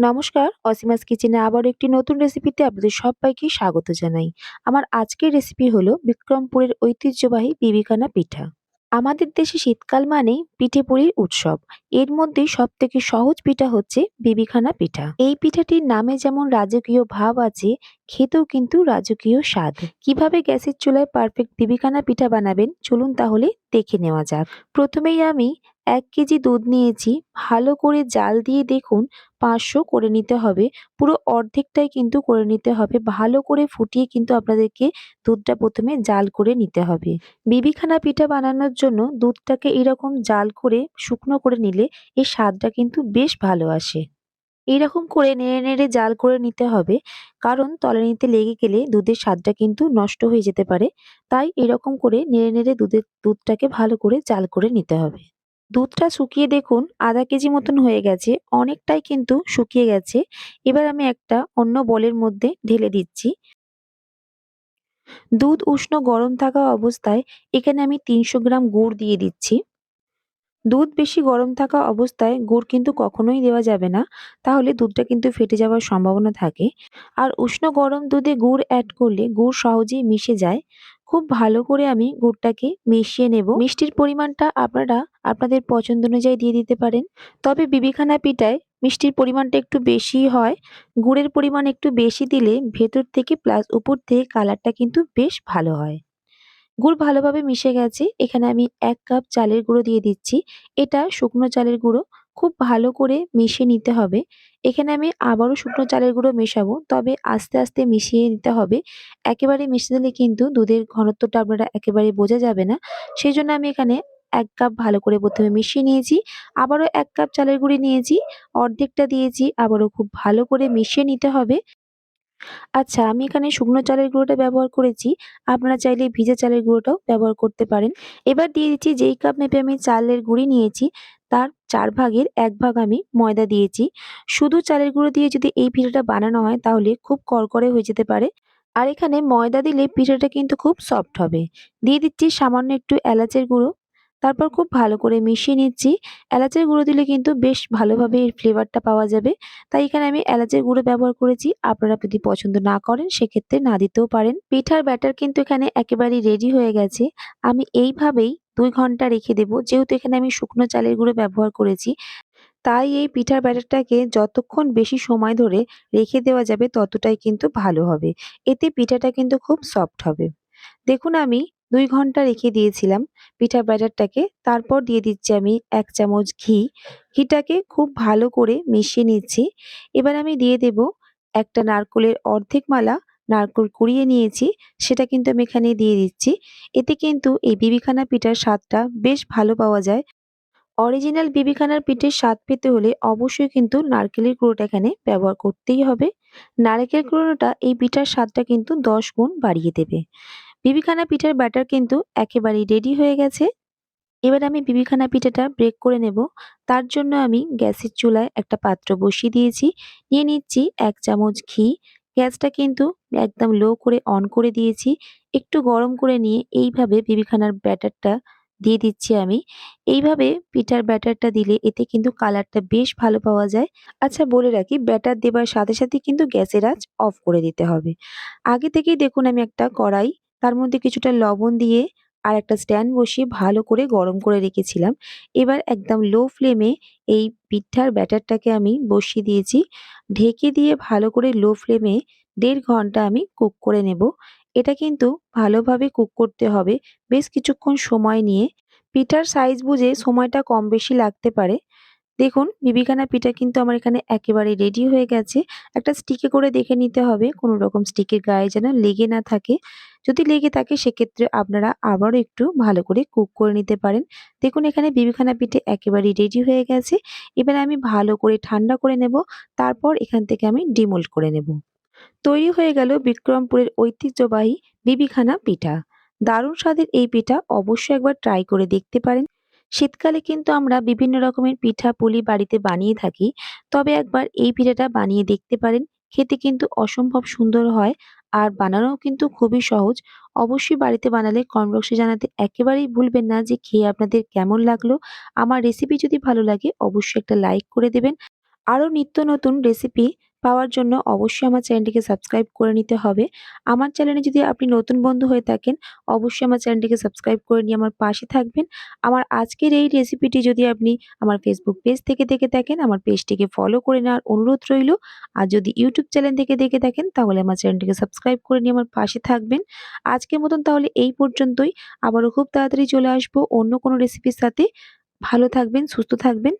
নমস্কার, অসীমাস কিচেনে আবার একটি নতুন রেসিপিতে আপনাদের সব্বাইকে স্বাগত জানাই। আমার আজকের রেসিপি হলো বিক্রমপুরের ঐতিহ্যবাহী বিবিখানা পিঠা। আমাদের দেশে শীতকাল মানেই পিঠে-পুলির উৎসব। এর মধ্যেই সবথেকে সহজ পিঠা হচ্ছে বিবিখানা পিঠা। এই পিঠাটির নামে যেমন রাজকীয় ভাব আছে, খেতেও কিন্তু রাজকীয় স্বাদ। কীভাবে গ্যাসের চুলায় পারফেক্ট বিবিখানা পিঠা বানাবেন চলুন তাহলে দেখে নেওয়া যাক। প্রথমেই আমি ১ কেজি দুধ নিয়েছি। ভালো করে জাল দিয়ে দেখুন ৫০০ করে নিতে হবে। পুরো অর্ধেকটাই কিন্তু করে নিতে হবে। ভালো করে ফুটিয়ে কিন্তু আপনাদেরকে দুধটা প্রথমে জাল করে নিতে হবে। বিবিখানা পিঠা বানানোর জন্য দুধটাকে এরকম জাল করে শুকনো করে নিলে এর স্বাদটা কিন্তু বেশ ভালো আসে। এইরকম করে নেড়ে, নেড়ে জাল করে নিতে হবে। কারণ তলানিতে লেগে গেলে দুধের স্বাদটা কিন্তু নষ্ট হয়ে যেতে পারে। তাই এরকম করে নেড়ে, নেড়ে দুধের দুধটাকে ভালো করে জাল করে নিতে হবে। দুধটা শুকিয়ে দেখুন, আধা কেজি মতন হয়ে গেছে। অনেকটাই কিন্তু শুকিয়ে গেছে। এবার আমি একটা অন্য বলের মধ্যে ঢেলে দিচ্ছি। দুধ উষ্ণ গরম থাকা অবস্থায় এখানে আমি ৩০০ গ্রাম গুড় দিয়ে দিচ্ছি। দুধ বেশি গরম থাকা অবস্থায় গুড় কিন্তু কখনোই দেওয়া যাবে না। তাহলে দুধটা কিন্তু ফেটে যাওয়ার সম্ভাবনা থাকে। আর উষ্ণ গরম দুধে গুড় অ্যাড করলে গুড় সহজেই মিশে যায়। খুব ভালো করে আমি গুড়টাকে মিশিয়ে নেব। মিষ্টির পরিমাণটা আপনারা আপনাদের পছন্দ অনুযায়ী দিয়ে দিতে পারেন। তবে বিবিখানা পিঠায় মিষ্টির পরিমাণটা একটু বেশিই হয়। গুড়ের পরিমাণ একটু বেশি দিলে ভেতর থেকে প্লাস উপর থেকে কালারটা কিন্তু বেশ ভালো হয়। গুড় ভালোভাবে মিশে গেছে। এখানে আমি এক কাপ চালের গুঁড়ো দিয়ে দিচ্ছি। এটা শুকনো চালের গুঁড়ো। খুব ভালো করে মিশিয়ে নিতে হবে। এখানে আমি আবারও শুকনো চালের গুঁড়ো মেশাবো। তবে আস্তে, আস্তে মিশিয়ে নিতে হবে। একেবারে মিশে দিলে কিন্তু দুধের ঘনত্বটা আপনারা একেবারে বোঝা যাবে না। সেই জন্য আমি এখানে এক কাপ ভালো করে প্রথমে মিশিয়ে নিয়েছি। আবারও এক কাপ চালের গুঁড়ি নিয়েছি। অর্ধেকটা দিয়েছি। আবারও খুব ভালো করে মিশিয়ে নিতে হবে। আচ্ছা আমি এখানে শুকনো চালের গুঁড়োটা ব্যবহার করেছি। আপনারা চাইলে ভিজা চালের গুঁড়োটাও ব্যবহার করতে পারেন। এবার দিয়ে দিচ্ছি যেই কাপ মেপে আমি চালের গুঁড়ি নিয়েছি তার ৪ ভাগের এক ভাগ আমি ময়দা দিয়েছি। শুধু চালের গুঁড়ো দিয়ে যদি এই পিঠাটা বানানো হয়, তাহলে খুব করকরে হয়ে যেতে পারে। আর এখানে ময়দা দিলে পিঠাটা কিন্তু খুব সফট হবে। দিয়ে দিচ্ছি সামান্য একটু এলাচের গুঁড়ো। তারপর খুব ভালো করে মিশিয়ে নিচ্ছি। এলাচের গুঁড়ো দিলে কিন্তু বেশ ভালোভাবে এর ফ্লেভারটা পাওয়া যাবে। তাই এখানে আমি এলাচের গুঁড়ো ব্যবহার করেছি। আপনারা যদি পছন্দ না করেন, সেক্ষেত্রে না দিতেও পারেন। পিঠার ব্যাটার কিন্তু এখানে একেবারেই রেডি হয়ে গেছে। আমি এইভাবেই ২ ঘণ্টা রেখে দেবো। যেহেতু এখানে আমি শুকনো চালের গুঁড়ো ব্যবহার করেছি। তাই এই পিঠার ব্যাটারটাকে যতক্ষণ বেশি সময় ধরে রেখে দেওয়া যাবে, ততটাই কিন্তু ভালো হবে। এতে পিঠাটা কিন্তু খুব সফট হবে। দেখুন আমি দুই ঘণ্টা রেখে দিয়েছিলাম পিঠার ব্যাটারটাকে। তারপর দিয়ে দিচ্ছি আমি এক চামচ ঘি। ঘিটাকে খুব ভালো করে মিশিয়ে নিচ্ছি। এবার আমি দিয়ে দেব একটা নারকোলের অর্ধেক মালা নারকোল কুড়িয়ে নিয়েছি। সেটা কিন্তু আমি এখানে দিয়ে দিচ্ছি। এতে কিন্তু এই বিবিখানা পিঠার স্বাদটা বেশ ভালো পাওয়া যায়। অরিজিনাল বিবিখানার পিঠের স্বাদ পেতে হলে অবশ্যই কিন্তু নারকেলের কুড়োটা এখানে ব্যবহার করতেই হবে। নারকেল কুড়োটা এই পিঠার স্বাদটা কিন্তু ১০ গুণ বাড়িয়ে দেবে। বিবিখানা পিঠার ব্যাটার কিন্তু একেবারেই রেডি হয়ে গেছে। এবার আমি বিবিখানা পিঠাটা ব্রেক করে নেব। তার জন্য আমি গ্যাসের চুলায় একটা পাত্র বসিয়ে দিয়েছি। নিয়ে নিচ্ছি এক চামচ ঘি। গ্যাসটা কিন্তু একদম লো করে অন করে দিয়েছি। একটু গরম করে নিয়ে এইভাবে বিবিখানার ব্যাটারটা দিয়ে দিচ্ছি আমি। এইভাবে পিঠার ব্যাটারটা দিলে এতে কিন্তু কালারটা বেশ ভালো পাওয়া যায়। আচ্ছা বলে রাখি ব্যাটার দেবার সাথে, সাথে কিন্তু গ্যাসের আঁচ অফ করে দিতে হবে। আগে থেকেই দেখুন আমি একটা কড়াই তার মধ্যে কিছুটা লবণ দিয়ে আর একটা স্ট্যান্ড বসিয়ে ভালো করে গরম করে রেখেছিলাম। এবার একদম লো ফ্লেমে এই পিঠার ব্যাটারটাকে আমি বসিয়ে দিয়েছি। ঢেকে দিয়ে ভালো করে লো ফ্লেমে দেড় ঘণ্টা আমি কুক করে নেব। এটা কিন্তু ভালোভাবে কুক করতে হবে বেশ কিছুক্ষণ সময় নিয়ে। পিঠার সাইজ বুঝে সময়টা কম বেশি লাগতে পারে। দেখুন বিবিখানা পিঠা কিন্তু আমার এখানে একেবারে রেডি হয়ে গেছে। একটা স্টিকে করে দেখে নিতে হবে, কোনো রকম স্টিকের গায়ে যেন লেগে না থাকে। যদি লেগে থাকে, সেক্ষেত্রে আপনারা আবারও একটু ভালো করে কুক করে নিতে পারেন। দেখুন, এখানে বিবিখানা পিঠে একেবারেই রেডি হয়ে গেছে। এবার আমি ভালো করে ঠান্ডা করে নেব। তারপর এখান থেকে আমি ডিমোল্ড করে নেব। তৈরি হয়ে গেল বিক্রমপুরের ঐতিহ্যবাহী বিবিখানা পিঠা। দারুণ স্বাদের এই পিঠা অবশ্যই একবার ট্রাই করে দেখতে পারেন। শীতকালে কিন্তু আমরা বিভিন্ন রকমের পিঠা পুলি বাড়িতে বানিয়ে থাকি। তবে একবার এই পিঠাটা বানিয়ে দেখতে পারেন। খেতে কিন্তু অসম্ভব সুন্দর হয়। আর বানানোও কিন্তু খুবই সহজ। অবশ্যই বাড়িতে বানালে কমেন্ট বক্সে জানাতে একেবারেই ভুলবেন না যে খেয়ে আপনাদের কেমন লাগল। আমার রেসিপি যদি ভালো লাগে, অবশ্যই একটা লাইক করে দেবেন। আরও নিত্য নতুন রেসিপি পাওয়ার জন্য অবশ্যই আমার চ্যানেলটিকে সাবস্ক্রাইব করে নিতে হবে। আমার চ্যানেলে যদি আপনি নতুন বন্ধু হয়ে থাকেন, অবশ্যই আমার চ্যানেলটিকে সাবস্ক্রাইব করে নিয়ে আমার পাশে থাকবেন। আমার আজকের এই রেসিপিটি যদি আপনি আমার ফেসবুক পেজ থেকে দেখে থাকেন, আমার পেজটিকে ফলো করে নেওয়ার অনুরোধ রইল। আর যদি ইউটিউব চ্যানেল থেকে দেখে থাকেন, তাহলে আমার চ্যানেলটিকে সাবস্ক্রাইব করে নিয়ে আমার পাশে থাকবেন। আজকের মতন তাহলে এই পর্যন্তই। আবারও খুব তাড়াতাড়ি চলে আসব অন্য কোনো রেসিপির সাথে। ভালো থাকবেন, সুস্থ থাকবেন।